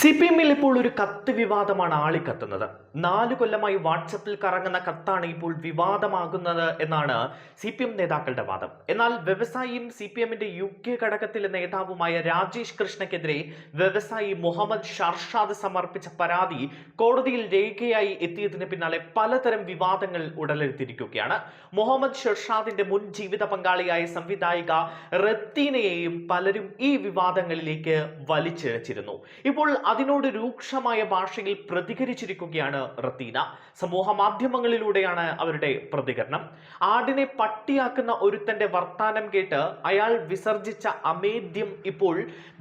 C P എമ്മിൽ ഇപ്പോൾ ഒരു കത്ത് വിവാദമാണ് ആളിക്കത്തുന്നത്. നാല് കൊല്ലമായി വാട്സപ്പിൽ കറങ്ങുന്ന കത്താണ് ഇപ്പോൾ വിവാദമാകുന്നത് എന്നാണ് സി പി എം നേതാക്കളുടെ വാദം. എന്നാൽ വ്യവസായിയും സി പി എമ്മിന്റെ യു കെ ഘടകത്തിലെ നേതാവുമായ രാജേഷ് കൃഷ്ണക്കെതിരെ വ്യവസായി മുഹമ്മദ് ഷർഷാദ് സമർപ്പിച്ച പരാതി കോടതിയിൽ രേഖയായി എത്തിയതിന് പിന്നാലെ പലതരം വിവാദങ്ങൾ ഉടലെടുത്തിരിക്കുകയാണ്. മുഹമ്മദ് ഷർഷാദിന്റെ മുൻ ജീവിത പങ്കാളിയായ സംവിധായിക റത്തീനയെയും പലരും ഈ വിവാദങ്ങളിലേക്ക് വലിച്ചിഴച്ചിരുന്നു. ഇപ്പോൾ അതിനോട് രൂക്ഷമായ ഭാഷയിൽ പ്രതികരിച്ചിരിക്കുകയാണ് റത്തീന. സമൂഹ മാധ്യമങ്ങളിലൂടെയാണ് അവരുടെ പ്രതികരണം. ആടിനെ പട്ടിയാക്കുന്ന ഒരുത്തന്റെ വർത്താനം കേട്ട് അയാൾ വിസർജിച്ച അമേദ്യം ഇപ്പോൾ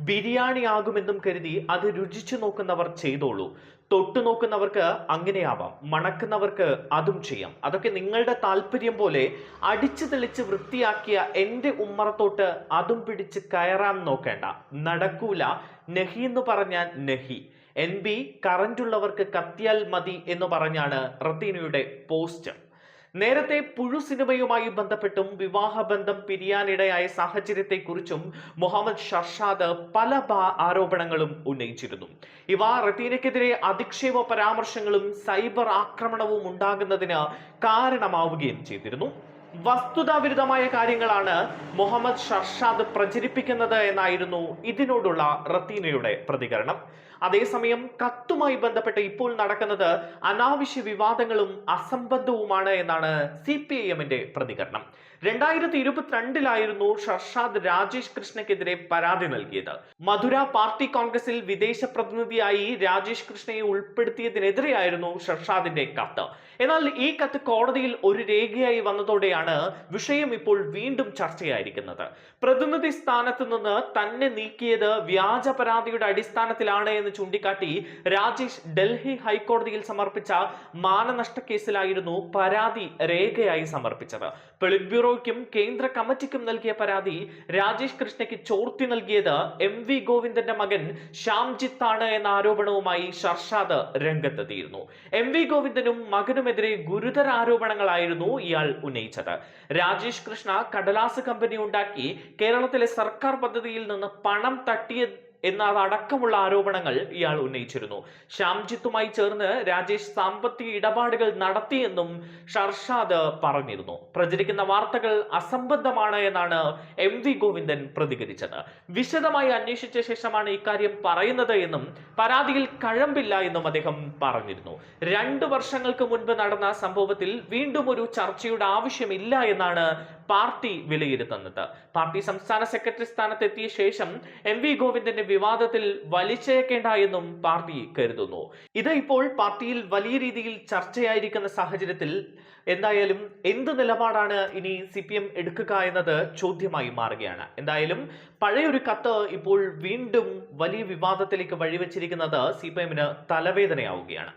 ബിരിയാണിയാകുമെന്നും കരുതി അത് രുചിച്ചു നോക്കുന്നവർ ചെയ്തോളൂ. തൊട്ടു നോക്കുന്നവർക്ക് അങ്ങനെയാവാം മണക്കുന്നവർക്ക് അതും ചെയ്യാം. അതൊക്കെ നിങ്ങളുടെ താല്പര്യം പോലെ അടിച്ചു തെളിച്ച് വൃത്തിയാക്കിയ എന്റെ ഉമ്മറത്തോട്ട് അതും പിടിച്ച് കയറാൻ നോക്കേണ്ട. നടക്കൂല. നഹി എന്ന് പറഞ്ഞാൽ നഹി. എൻ ബി കറന്റുള്ളവർക്ക് കത്തിയാൽ മതി എന്ന് പറഞ്ഞാണ് റത്തീനയുടെ പോസ്റ്റർ. നേരത്തെ പുഴു സിനിമയുമായി ബന്ധപ്പെട്ടും വിവാഹബന്ധം പിരിയാനിടയായ സാഹചര്യത്തെക്കുറിച്ചും മുഹമ്മദ് ഷർഷാദ് പല ആരോപണങ്ങളും ഉന്നയിച്ചിരുന്നു. ഇവ റത്തീനയ്ക്കെതിരെ അധിക്ഷേപ പരാമർശങ്ങളും സൈബർ ആക്രമണവും ഉണ്ടാകുന്നതിന് കാരണമാവുകയും ചെയ്തിരുന്നു. വസ്തുതാവിരുദ്ധമായ കാര്യങ്ങളാണ് മുഹമ്മദ് ഷർഷാദ് പ്രചരിപ്പിക്കുന്നത് എന്നായിരുന്നു ഇതിനോടുള്ള റത്തീനയുടെ പ്രതികരണം. അതേസമയം കത്തുമായി ബന്ധപ്പെട്ട് ഇപ്പോൾ നടക്കുന്നത് അനാവശ്യ വിവാദങ്ങളും അസംബന്ധവുമാണ് എന്നാണ് സി പി ഐ എമ്മിന്റെ പ്രതികരണം. രണ്ടായിരത്തി ഇരുപത്തിരണ്ടിലായിരുന്നു ഷർഷാദ് രാജേഷ് കൃഷ്ണയ്ക്കെതിരെ പരാതി നൽകിയത്. മധുര പാർട്ടി കോൺഗ്രസിൽ വിദേശ പ്രതിനിധിയായി രാജേഷ് കൃഷ്ണയെ ഉൾപ്പെടുത്തിയതിനെതിരെയായിരുന്നു ഷർഷാദിന്റെ കത്ത്. എന്നാൽ ഈ കത്ത് കോടതിയിൽ ഒരു രേഖയായി വന്നതോടെയാണ് വിഷയം ഇപ്പോൾ വീണ്ടും ചർച്ചയായിരിക്കുന്നത്. പ്രതിനിധി സ്ഥാനത്ത് നിന്ന് തന്നെ നീക്കിയത് വ്യാജ പരാതിയുടെ അടിസ്ഥാനത്തിലാണ് എന്ന് ചൂണ്ടിക്കാട്ടി രാജേഷ് ഡൽഹി ഹൈക്കോടതിയിൽ സമർപ്പിച്ച മാനനഷ്ട കേസിലായിരുന്നു പരാതി രേഖയായി സമർപ്പിച്ചത്. പൊളിറ്റ് ബ്യൂറോയ്ക്കും കേന്ദ്ര കമ്മിറ്റിക്കും നൽകിയ പരാതി രാജേഷ് കൃഷ്ണയ്ക്ക് ചോർത്തി നൽകിയത് എം വി ഗോവിന്ദന്റെ മകൻ ശ്യാംജിത്ത് ആണ് എന്ന ആരോപണവുമായി ഷർഷാദ് രംഗത്തെത്തിയിരുന്നു. എം വി ഗോവിന്ദനും മകനുമെതിരെ ഗുരുതര ആരോപണങ്ങളായിരുന്നു ഇയാൾ ഉന്നയിച്ചത്. രാജേഷ് കൃഷ്ണ കടലാസ് കമ്പനി ഉണ്ടാക്കി കേരളത്തിലെ സർക്കാർ പദ്ധതിയിൽ നിന്ന് പണം തട്ടിയ എന്നതടക്കമുള്ള ആരോപണങ്ങൾ ഇയാൾ ഉന്നയിച്ചിരുന്നു. ശ്യാംജിത്തുമായി ചേർന്ന് രാജേഷ് സാമ്പത്തിക ഇടപാടുകൾ നടത്തിയെന്നും ഷർഷാദ് പറഞ്ഞിരുന്നു. പ്രചരിക്കുന്ന വാർത്തകൾ അസംബന്ധമാണ് എന്നാണ് എം വി ഗോവിന്ദൻ പ്രതികരിച്ചത്. വിശദമായി അന്വേഷിച്ച ശേഷമാണ് ഇക്കാര്യം പറയുന്നത് എന്നും പരാതിയിൽ കഴമ്പില്ല എന്നും അദ്ദേഹം പറഞ്ഞിരുന്നു. രണ്ട് വർഷങ്ങൾക്ക് മുൻപ് നടന്ന സംഭവത്തിൽ വീണ്ടും ഒരു ചർച്ചയുടെ ആവശ്യമില്ല എന്നാണ് പാർട്ടി വിലയിരുത്തുന്നത്. പാർട്ടി സംസ്ഥാന സെക്രട്ടറി സ്ഥാനത്തെത്തിയ ശേഷം എം വി ഗോവിന്ദന്റെ വിവാദത്തിൽ വലിച്ചേക്കേണ്ട എന്നും പാർട്ടി കരുതുന്നു. ഇത് ഇപ്പോൾ പാർട്ടിയിൽ വലിയ രീതിയിൽ ചർച്ചയായിരിക്കുന്ന സാഹചര്യത്തിൽ എന്തായാലും എന്ത് നിലപാടാണ് ഇനി സി പി എം എടുക്കുക എന്നത് ചോദ്യമായി മാറുകയാണ്. എന്തായാലും പഴയൊരു കത്ത് ഇപ്പോൾ വീണ്ടും വലിയ വിവാദത്തിലേക്ക് വഴിവെച്ചിരിക്കുന്നത് സി പി എമ്മിന് തലവേദനയാവുകയാണ്.